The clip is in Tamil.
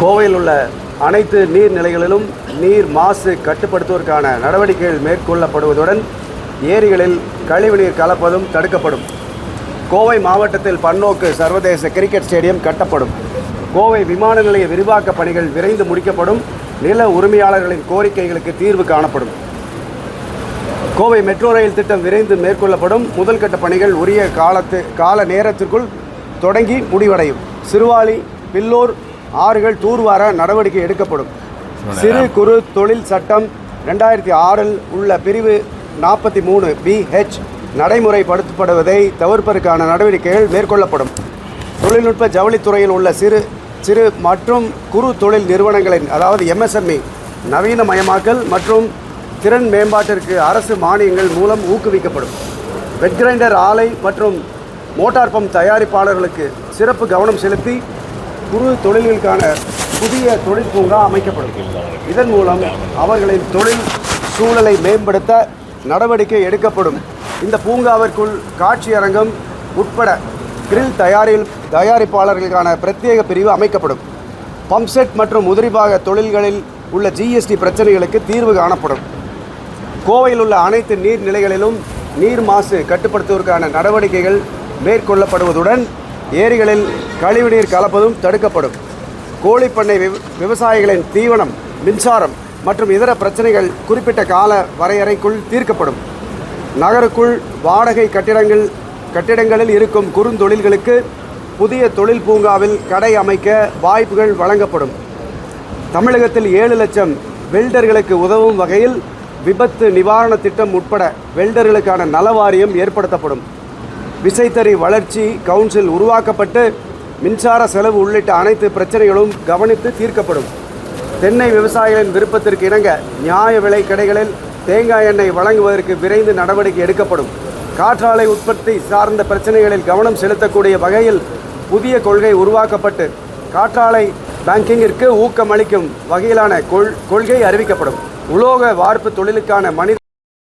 கோவையில் உள்ள அனைத்து நீர்நிலைகளிலும் நீர் மாசு கட்டுப்படுத்துவதற்கான நடவடிக்கைகள் மேற்கொள்ளப்படுவதுடன் ஏரிகளில் கழிவுநீர் கலப்பதும் தடுக்கப்படும். கோவை மாவட்டத்தில் பன்னோக்கு சர்வதேச கிரிக்கெட் ஸ்டேடியம் கட்டப்படும். கோவை விமான நிலைய விரிவாக்க பணிகள் விரைந்து முடிக்கப்படும். நில உரிமையாளர்களின் கோரிக்கைகளுக்கு தீர்வு காணப்படும். கோவை மெட்ரோ ரயில் திட்டம் விரைந்து மேற்கொள்ளப்படும். முதல்கட்ட பணிகள் உரிய காலத்து கால நேரத்திற்குள் தொடங்கி முடிவடையும். சிறுவாலி பில்லூர் ஆறுகள் தூர்வார நடவடிக்கை எடுக்கப்படும். சிறு குறு தொழில் சட்டம் ரெண்டாயிரத்தி ஆறில் உள்ள பிரிவு நாற்பத்தி மூணு பிஹெச் நடைமுறைப்படுத்தப்படுவதை தவிர்ப்பதற்கான நடவடிக்கைகள் மேற்கொள்ளப்படும். தொழில்நுட்ப ஜவுளித்துறையில் உள்ள சிறு சிறு மற்றும் குறு தொழில் நிறுவனங்களின் அதாவது எம்எஸ்எம்இ நவீனமயமாக்கல் மற்றும் திறன் மேம்பாட்டிற்கு அரசு மானியங்கள் மூலம் ஊக்குவிக்கப்படும். வெட் கிரைண்டர் ஆலை மற்றும் மோட்டார் பம்ப் தயாரிப்பாளர்களுக்கு சிறப்பு கவனம் செலுத்தி குறு தொழில்களுக்கான புதிய தொழில் பூங்கா அமைக்கப்படும். இதன் மூலம் அவர்களின் தொழில் சூழலை மேம்படுத்த நடவடிக்கை எடுக்கப்படும். இந்த பூங்காவிற்குள் காட்சியரங்கம் உட்பட கிரில் தயாரில் தயாரிப்பாளர்களுக்கான பிரத்யேக பிரிவு அமைக்கப்படும். பம்ப்செட் மற்றும் உதிரிபாக தொழில்களில் உள்ள ஜிஎஸ்டி பிரச்சனைகளுக்கு தீர்வு காணப்படும். கோவையில் உள்ள அனைத்து நீர்நிலைகளிலும் நீர் மாசு கட்டுப்படுத்துவதற்கான நடவடிக்கைகள் மேற்கொள்ளப்படுவதுடன் ஏரிகளில் கழிவுநீர் கலப்பதும் தடுக்கப்படும். கோழிப்பண்ணை விவ விவசாயிகளின் தீவனம் மின்சாரம் மற்றும் இதர பிரச்சனைகள் குறிப்பிட்ட கால வரையறைக்குள் தீர்க்கப்படும். நகருக்குள் வாடகை கட்டிடங்கள் கட்டிடங்களில் இருக்கும் குறுந்தொழில்களுக்கு புதிய தொழில் பூங்காவில் கடை அமைக்க வாய்ப்புகள் வழங்கப்படும். தமிழகத்தில் ஏழு லட்சம் வெல்டர்களுக்கு உதவும் வகையில் விபத்து நிவாரண திட்டம் உட்பட வெல்டர்களுக்கான நலவாரியம் ஏற்படுத்தப்படும். விசைத்தறி வளர்ச்சி கவுன்சில் உருவாக்கப்பட்டு மின்சார செலவு உள்ளிட்ட அனைத்து பிரச்சனைகளும் கவனித்து தீர்க்கப்படும். தென்னை விவசாயிகளின் விருப்பத்திற்கு இணங்க நியாய விலை கடைகளில் தேங்காய் எண்ணெய் வழங்குவதற்கு விரைந்து நடவடிக்கை எடுக்கப்படும். காற்றாலை உற்பத்தி சார்ந்த பிரச்சனைகளில் கவனம் செலுத்தக்கூடிய வகையில் புதிய கொள்கை உருவாக்கப்பட்டு காற்றாலை பேங்கிங்கிற்கு ஊக்கமளிக்கும் வகையிலான கொள் கொள்கை அறிவிக்கப்படும். உலோக வார்ப்பு தொழிலுக்கான மனித